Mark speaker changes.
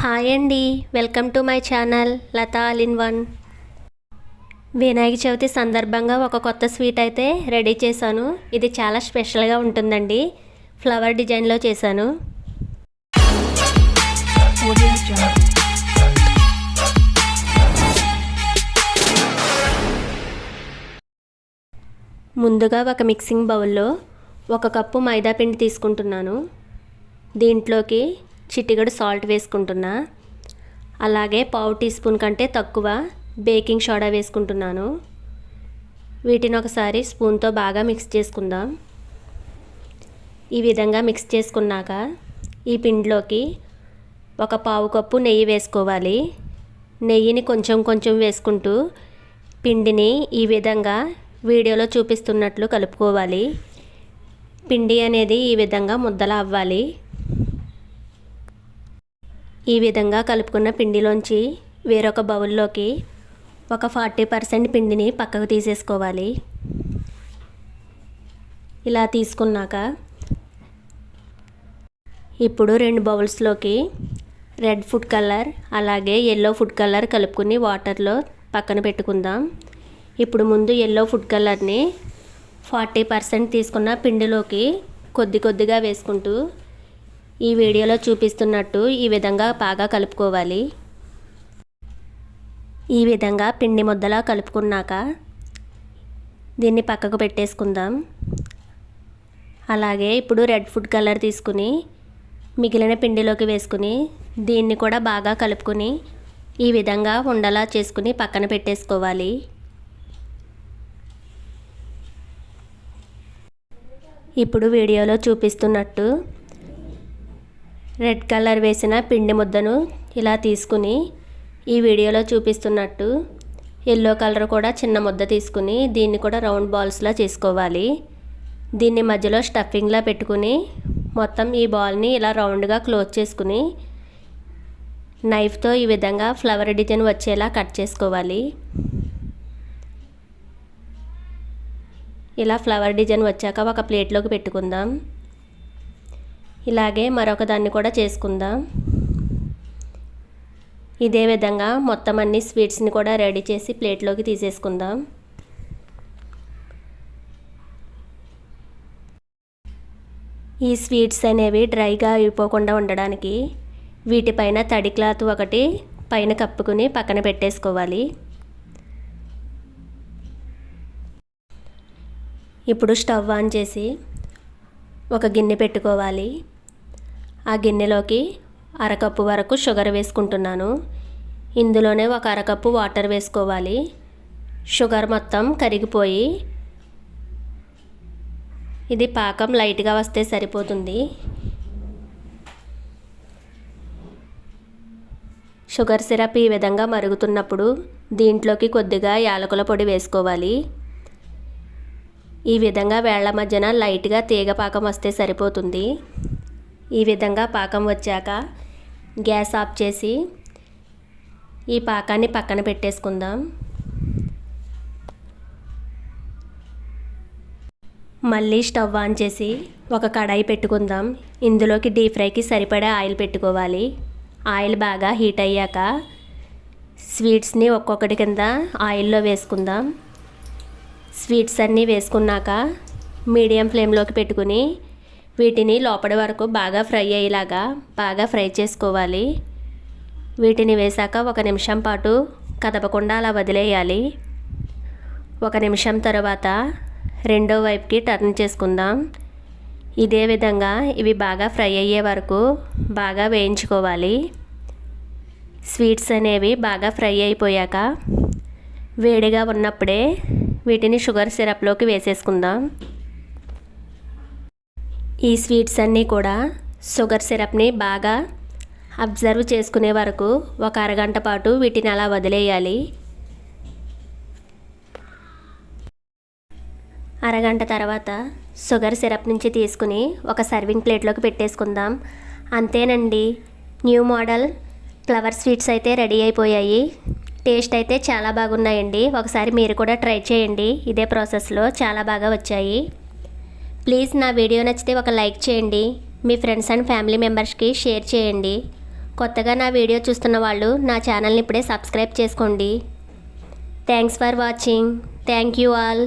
Speaker 1: Hi అండి. Welcome to my channel Latha all in one. Vinayaka Chavithi సందర్భంగా ఒక కొత్త స్వీట్ అయితే రెడీ చేశాను. ఇది చాలా స్పెషల్గా ఉంటుందండి. ఫ్లవర్ డిజైన్లో చేశాను. ముందుగా ఒక మిక్సింగ్ బౌల్లో ఒక కప్పు మైదా పిండి తీసుకుంటున్నాను. దీంట్లోకి చిట్టిగడు సాల్ట్ వేసుకుంటున్నా. అలాగే పావు టీ స్పూన్ కంటే తక్కువ బేకింగ్ సోడా వేసుకుంటున్నాను. వీటిని ఒకసారి స్పూన్తో బాగా మిక్స్ చేసుకుందాం. ఈ విధంగా మిక్స్ చేసుకున్నాక ఈ పిండిలోకి ఒక పావు కప్పు నెయ్యి వేసుకోవాలి. నెయ్యిని కొంచెం కొంచెం వేసుకుంటూ పిండిని ఈ విధంగా వీడియోలో చూపిస్తున్నట్లు కలుపుకోవాలి. పిండి అనేది ఈ విధంగా ముద్దలా అవ్వాలి. ఈ విధంగా కలుపుకున్న పిండిలోంచి వేరొక బౌల్లోకి ఒక ఫార్టీ పర్సెంట్ పిండిని పక్కకు తీసేసుకోవాలి. ఇలా తీసుకున్నాక ఇప్పుడు రెండు బౌల్స్లోకి రెడ్ ఫుడ్ కలర్ అలాగే ఎల్లో ఫుడ్ కలర్ కలుపుకుని వాటర్లో పక్కన పెట్టుకుందాం. ఇప్పుడు ముందు ఎల్లో ఫుడ్ కలర్ని ఫార్టీ పర్సెంట్ తీసుకున్న పిండిలోకి కొద్ది కొద్దిగా వేసుకుంటూ ఈ వీడియోలో చూపిస్తున్నట్టు ఈ విధంగా బాగా కలుపుకోవాలి. ఈ విధంగా పిండి ముద్దలా కలుపుకున్నాక దీన్ని పక్కకు పెట్టేసుకుందాం. అలాగే ఇప్పుడు రెడ్ ఫుడ్ కలర్ తీసుకుని మిగిలిన పిండిలోకి వేసుకుని దీన్ని కూడా బాగా కలుపుకుని ఈ విధంగా ఉండలా చేసుకుని పక్కన పెట్టేసుకోవాలి. ఇప్పుడు వీడియోలో చూపిస్తున్నట్టు రెడ్ కలర్ వేసిన పిండి ముద్దను ఇలా తీసుకుని ఈ వీడియోలో చూపిస్తున్నట్టు ఎల్లో కలర్ కూడా చిన్న ముద్ద తీసుకుని దీన్ని కూడా రౌండ్ బాల్స్లా చేసుకోవాలి. దీన్ని మధ్యలో స్టఫింగ్లా పెట్టుకుని మొత్తం ఈ బాల్ని ఇలా రౌండ్గా క్లోజ్ చేసుకుని నైఫ్తో ఈ విధంగా ఫ్లవర్ డిజైన్ వచ్చేలా కట్ చేసుకోవాలి. ఇలా ఫ్లవర్ డిజైన్ వచ్చాక ఒక ప్లేట్లోకి పెట్టుకుందాం. ఇలాగే మరొక దాన్ని కూడా చేసుకుందాం. ఇదే విధంగా మొత్తం అన్ని స్వీట్స్ని కూడా రెడీ చేసి ప్లేట్లోకి తీసేసుకుందాం. ఈ స్వీట్స్ అనేవి డ్రైగా అయిపోకుండా ఉండడానికి వీటిపైన తడి క్లాత్ ఒకటి పైన కప్పుకుని పక్కన పెట్టేసుకోవాలి. ఇప్పుడు స్టవ్ ఆన్ చేసి ఒక గిన్నె పెట్టుకోవాలి. ఆ గిన్నెలోకి అరకప్పు వరకు షుగర్ వేసుకుంటున్నాను. ఇందులోనే ఒక అరకప్పు వాటర్ వేసుకోవాలి. షుగర్ మొత్తం కరిగిపోయి ఇది పాకం లైట్గా వస్తే సరిపోతుంది. షుగర్ సిరప్ ఈ విధంగా మరుగుతున్నప్పుడు దీంట్లోకి కొద్దిగా యాలకుల పొడి వేసుకోవాలి. ఈ విధంగా వేళ్ళ మధ్యన లైట్గా తీగ పాకం వస్తే సరిపోతుంది. ఈ విధంగా పాకం వచ్చాక గ్యాస్ ఆఫ్ చేసి ఈ పాకాన్ని పక్కన పెట్టేసుకుందాం. మళ్ళీ స్టవ్ ఆన్ చేసి ఒక కడాయి పెట్టుకుందాం. ఇందులోకి డీప్ ఫ్రైకి సరిపడే ఆయిల్ పెట్టుకోవాలి. ఆయిల్ బాగా హీట్ అయ్యాక స్వీట్స్ని ఒక్కొక్కటి కింద ఆయిల్లో వేసుకుందాం. స్వీట్స్ అన్నీ వేసుకున్నాక మీడియం ఫ్లేమ్లోకి పెట్టుకుని వీటిని లోపల వరకు బాగా ఫ్రై అయ్యేలాగా బాగా ఫ్రై చేసుకోవాలి. వీటిని వేశాక ఒక నిమిషం పాటు కదపకుండా అలా వదిలేయాలి. ఒక నిమిషం తర్వాత రెండో వైపుకి టర్న్ చేసుకుందాం. ఇదే విధంగా ఇవి బాగా ఫ్రై అయ్యే వరకు బాగా వేయించుకోవాలి. స్వీట్స్ అనేవి బాగా ఫ్రై అయిపోయాక వేడిగా ఉన్నప్పుడే వీటిని షుగర్ సిరప్లోకి వేసేసుకుందాం. ఈ స్వీట్స్ అన్నీ కూడా షుగర్ సిరప్ని బాగా అబ్జర్వ్ చేసుకునే వరకు ఒక అరగంట పాటు వీటిని అలా వదిలేయాలి. అరగంట తర్వాత షుగర్ సిరప్ నుంచి తీసుకుని ఒక సర్వింగ్ ప్లేట్లోకి పెట్టేసుకుందాం. అంతేనండి. న్యూ మోడల్ ఫ్లవర్ స్వీట్స్ అయితే రెడీ అయిపోయాయి. టేస్ట్ అయితే చాలా బాగున్నాయండి. ఒకసారి మీరు కూడా ట్రై చేయండి. ఇదే ప్రాసెస్లో చాలా బాగా వచ్చాయి. ప్లీజ్ నా వీడియో నచ్చితే ఒక లైక్ చేయండి. మీ ఫ్రెండ్స్ అండ్ ఫ్యామిలీ మెంబర్స్కి షేర్ చేయండి. కొత్తగా నా వీడియో చూస్తున్న వాళ్ళు నా ఛానల్ని ఇప్పుడే సబ్స్క్రైబ్ చేసుకోండి. Thanks for watching. Thank you all.